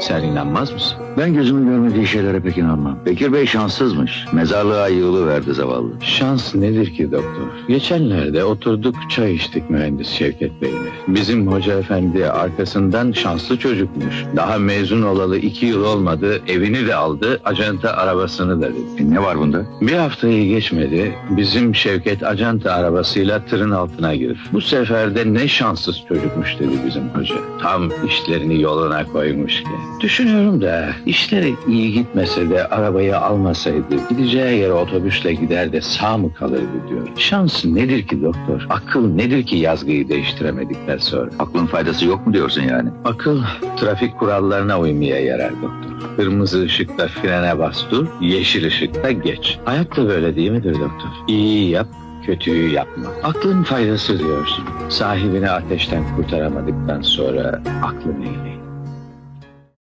Sen inanmaz mısın? Ben gözümün görmediği şeylere pek inanmam. Bekir Bey şanssızmış. Mezarlığa yığılı verdi zavallı. Şans nedir ki doktor? Geçenlerde oturduk çay içtik mühendis Şevket Bey'le. Bizim hoca efendi arkasından şanslı çocukmuş. Daha mezun olalı iki yıl olmadı. Evini de aldı. Acenta arabasını da dedi. E, ne var bunda? Bir haftayı geçmedi. Bizim Şevket acanta arabasıyla tırın altına girdi. Bu sefer de ne şanssız çocukmuş dedi bizim hoca. Tam işlerini yoluna koymuşken. Düşünüyorum da işleri iyi gitmese de arabayı almasaydı gideceği yere otobüsle gider de sağ mı kalırdı diyor. Şans nedir ki doktor? Akıl nedir ki yazgıyı değiştiremedikten sonra? Aklın faydası yok mu diyorsun yani? Akıl trafik kurallarına uymaya yarar doktor. Kırmızı ışıkta frene bas dur, yeşil ışıkta geç. Hayat da böyle değil midir doktor? İyiyi yap, kötüyü yapma. Aklın faydası diyorsun. Sahibini ateşten kurtaramadıktan sonra aklın iyiliği.